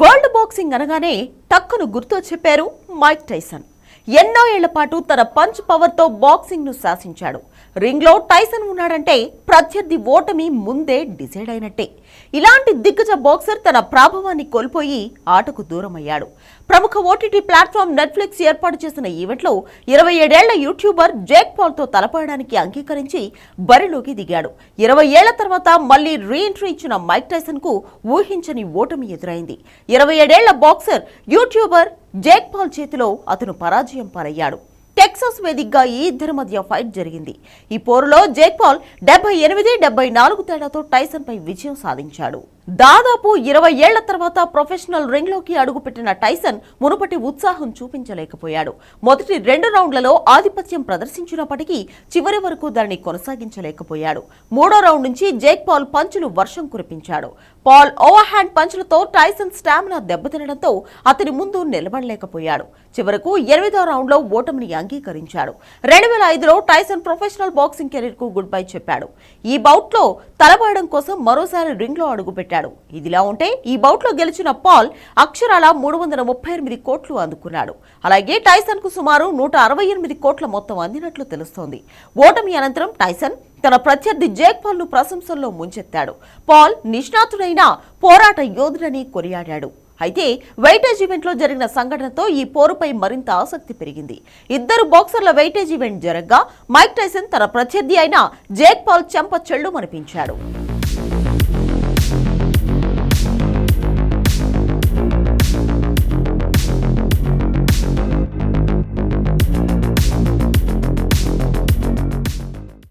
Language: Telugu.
వరల్డ్ బాక్సింగ్ అనగానే టక్కును గుర్తు చెప్పారు మైక్ టైసన్. ఎన్నో ఏళ్ళ పాటు తన పంచ్ పవర్తో బాక్సింగ్ను శాసించాడు. రింగ్లో టైసన్ ఉన్నాడంటే ప్రత్యర్థి ఓటమి ముందే డిసైడ్ అయినట్టే. ఇలాంటి దిగ్గజ బాక్సర్ తన ప్రాభవాన్ని కోల్పోయి ఆటకు దూరమయ్యాడు. ప్రముఖ ఓటీటీ ప్లాట్ఫామ్ నెట్ఫ్లిక్స్ ఏర్పాటు చేసిన ఈవెంట్లో ఇరవై ఏడేళ్ళ యూట్యూబర్ జేక్ పాల్తో తలపడడానికి అంగీకరించి బరిలోకి దిగాడు. ఇరవై ఏళ్ళ తర్వాత మళ్ళీ రీఎంట్రీ ఇచ్చిన మైక్ టైసన్కు ఊహించని ఓటమి ఎదురైంది. ఇరవై ఏడేళ్ళ బాక్సర్ యూట్యూబర్ జేక్ పాల్ చేతిలో అతను పరాజయం పాలయ్యాడు. టెక్సాస్ వేదికగా ఈ ఇద్దరి మధ్య ఫైట్ జరిగింది. ఈ పోరులో జేక్ పాల్ డెబ్బై ఎనిమిది డెబ్బై నాలుగు తేడాతో టైసన్ పై విజయం సాధించాడు. దాదాపు ఇరవై ఏళ్ళ తర్వాత ప్రొఫెషనల్ రింగ్లోకి అడుగుపెట్టిన టైసన్ మునుపటి ఉత్సాహం చూపించలేకపోయాడు. మొదటి రెండు రౌండ్లలో ఆధిపత్యం ప్రదర్శించినప్పటికీ చివరి వరకు దాన్ని కొనసాగించలేకపోయాడు. మూడో రౌండ్ నుంచి జేక్ పాల్ పంచులు వర్షం కురిపించాడు. పాల్ ఓవర్ హ్యాండ్ పంచులతో టైసన్ స్టామినా దెబ్బతినడంతో అతని ముందు నిలబడలేకపోయాడు. చివరకు ఎనిమిదో రౌండ్లో ఓటమిని అంగీకరించాడు. రెండు వేల ఐదులో టైసన్ ప్రొఫెషనల్ బాక్సింగ్ కెరీర్కు గుడ్ బై చెప్పాడు. ఈ బౌట్లో తలబాయడం కోసం మరోసారి రింగ్లో అడుగుపెట్టాడు. ఇదిలా ఉంటే ఈ బౌట్లో గెలిచిన పాల్ అక్షరాల మూడు వందల ముప్పై ఎనిమిది కోట్లు అందుకున్నాడు. అలాగే టైసన్కు సుమారు నూట అరవై ఎనిమిది కోట్ల మొత్తం అందినట్లు తెలుస్తోంది. ఓటమి అనంతరం టైసన్ తన ప్రత్యర్థి జేక్ పాల్ను ప్రశంసల్లో ముంచెత్తాడు. పాల్ నిష్ణాతుడైన పోరాట యోధుడని కొనియాడాడు. అయితే వెయిటేజ్ ఈవెంట్లో జరిగిన సంఘటనతో ఈ పోరుపై మరింత ఆసక్తి పెరిగింది. ఇద్దరు బాక్సర్ల వెయిటేజ్ ఈవెంట్ జరగగా మైక్ టైసన్ తన ప్రత్యర్థి అయిన జేక్ పాల్ చెంప చెళ్ళు మనిపించాడు